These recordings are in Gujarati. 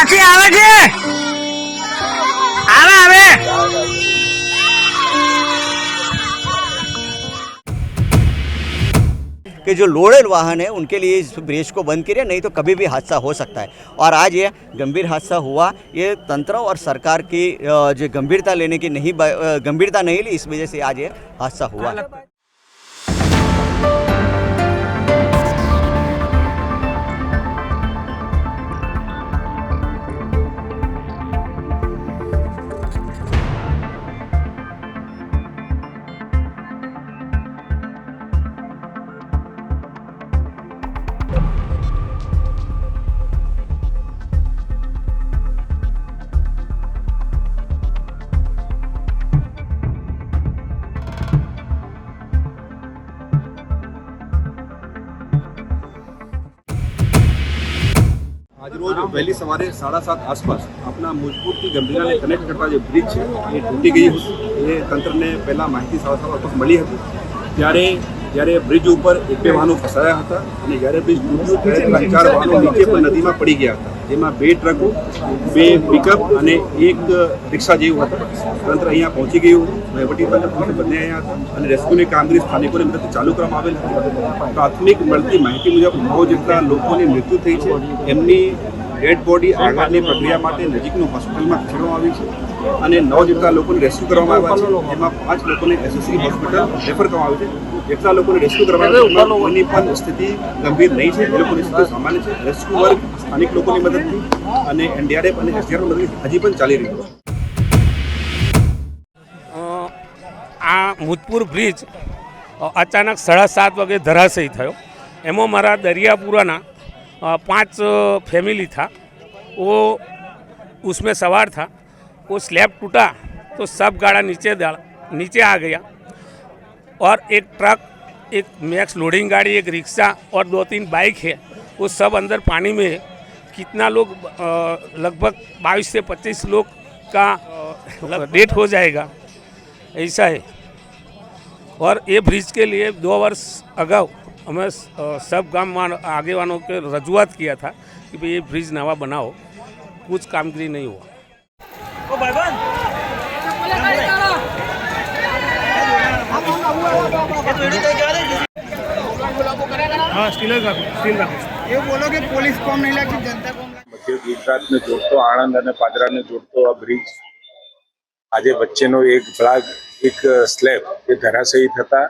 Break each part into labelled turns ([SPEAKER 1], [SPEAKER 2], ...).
[SPEAKER 1] માસી આવે છે આવે આવે
[SPEAKER 2] कि जो लोडेड वाहन है उनके लिए इस ब्रिज को बंद करिए नहीं तो कभी भी हादसा हो सकता है और आज ये गंभीर हादसा हुआ ये तंत्र और सरकार की अ, जो गंभीरता लेने की नहीं ब- अ, गंभीरता नहीं ली इस वजह से आज ये हादसा हुआ
[SPEAKER 3] આજરોજ વહેલી સવારે સાડા સાત આસપાસ આપણા મુજબૂરથી ગંભીરાને કનેક્ટ કરતા જે બ્રિજ છે, એ તૂટી ગઈ એ તંત્રને પહેલાં માહિતી સાડા સાત આસપાસ મળી હતી. ત્યારે, જ્યારે બ્રિજ ઉપર એક બે વાહનો ફસાયા હતા અને જ્યારે બ્રિજ તૂટ્યું ત્યારે ચાર વાહનો નીચે પણ નદીમાં પડી ગયા હતા. જેમાં બે ટ્રકો, બે પિકઅપ અને એક રિક્ષા જેવું હતું. તંત્ર અહીંયા પહોંચી ગયું વહીવટીતંત્ર બંને અહીંયા હતા અને રેસ્ક્યુની કામગીરી સ્થાનિકોને મદદથી ચાલુ કરવામાં આવેલ પ્રાથમિક મળતી માહિતી મુજબ નવ જેટલા લોકોની મૃત્યુ થઈ છે. એમની ડેડ બોડી આગળની પ્રક્રિયા માટે નજીકનું હોસ્પિટલમાં ખસેડવામાં આવી છે અને નવ જેટલા લોકોને રેસ્ક્યુ કરવામાં આવ્યા છે. એમાં પાંચ લોકોને એસએસસી હોસ્પિટલ રેફર કરવામાં આવ્યું છે. જેટલા લોકોને રેસ્ક્યુ કરવામાં આવ્યા કોઈની પણ સ્થિતિ ગંભીર નહીં છે. એ લોકોની સ્થિતિ સામાન્ય છે. રેસ્ક્યુ વર્ગ સ્થાનિક લોકોની મદદથી અને એનડીઆરએફ અને એસડીઆરએફ મદદથી હજી પણ ચાલી રહ્યું છે
[SPEAKER 4] અ, આ મુજપુર બ્રિજ અ, અચાનક સાડા સાત વાગે ધરાશયી થયો એમાં મારા दरियापुराना अ, पांच अ, फैमिली था वो उसमें सवार था वो स्लैब टूटा तो सब गाड़ा नीचे डाला नीचे आ गया और एक ट्रक एक मैक्स लोडिंग गाड़ी एक रिक्शा और दो तीन बाइक है वो सब अंदर पानी में है कितना लोग लगभग बाईस से पच्चीस लोग का डेट हो जाएगा। ऐसा है। और ये ब्रिज के लिए दो वर्ष अगाઉ हमें सब गाँव वालों आगे वालों के रजूआत किया था कि भाई ये ब्रिज नवा बनाओ। कुछ कामगिरी नहीं हुआ।
[SPEAKER 1] બોલો કે પોલીસ કોમ નહીં લાગતી જનતા કોમ
[SPEAKER 5] મધ્ય ગુજરાતને જોડતો આણંદ અને પાદરાને જોડતો આ બ્રિજ આજે વચ્ચેનો એક ભાગ, એક સ્લેબ એ ધરાશયી થતા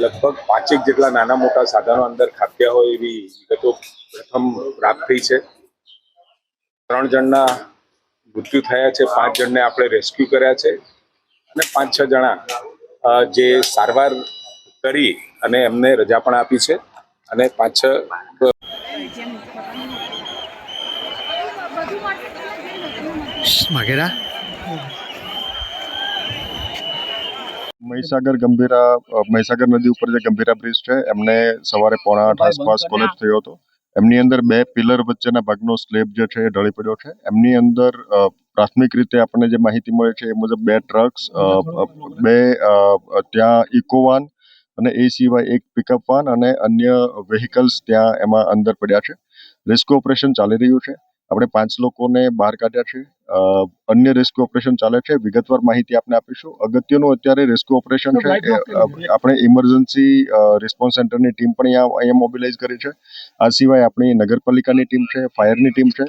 [SPEAKER 5] લગભગ પાંચેક જેટલા નાના મોટા સાધનો અંદર ખાપ્યા હોય એવી વિગતો પ્રથમ પ્રાપ્ત થઈ છે. ત્રણ જણના મૃત્યુ થયા છે, પાંચ જણને આપણે રેસ્ક્યુ કર્યા છે અને પાંચ, છ જણા જે સારવાર કરી અને એમને રજા પણ આપી છે. અને પાછળ
[SPEAKER 1] માગેરા
[SPEAKER 6] મહીસાગર ગંભીરા મહીસાગર નદી ઉપર જે ગંભીરા બ્રિજ છે એમને સવારે પોણા આઠ આસપાસ કોલેજ થયો હતો. એમની અંદર બે પિલર વચ્ચેના ભાગનો સ્લેબ જે છે એ ઢળી પડ્યો છે. એમની અંદર અ, પ્રાથમિક રીતે આપણને જે માહિતી મળે છે એ મુજબ બે ટ્રક્સ બે ત્યાં ઇકોવાન અને એ સિવાય એક પિકઅપ વાન અને અન્ય વેહિકલ્સ ત્યાં એમાં અંદર પડ્યા છે. રેસ્ક્યુ ઓપરેશન ચાલી રહ્યું છે. આપણે પાંચ લોકોને બહાર કાઢ્યા છે. અન્ય રેસ્ક્યુ ઓપરેશન ચાલે છે. વિગતવાર માહિતી આપને આપીશું. અગત્યનું અત્યારે રેસ્ક્યુ ઓપરેશન છે. આપણે ઇમરજન્સી રિસ્પોન્સ સેન્ટરની ટીમ પણ અહીંયા અહીંયા મોબિલાઇઝ કરી છે. આ સિવાય આપણી નગરપાલિકાની ટીમ છે ફાયરની ટીમ છે.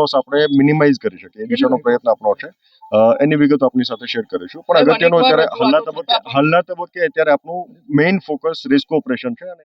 [SPEAKER 6] લોસ આપણે મિનિમાઇઝ કરી શકીએ. એ દિશાનો પ્રયત્ન આપણો છે. એની વિગતો આપની સાથે શેર કરીશું. પણ અગત્યનો અત્યારે હાલના તબક્કે હાલના તબક્કે અત્યારે આપણું મેઇન ફોકસ રિસ્ક ઓપરેશન છે અને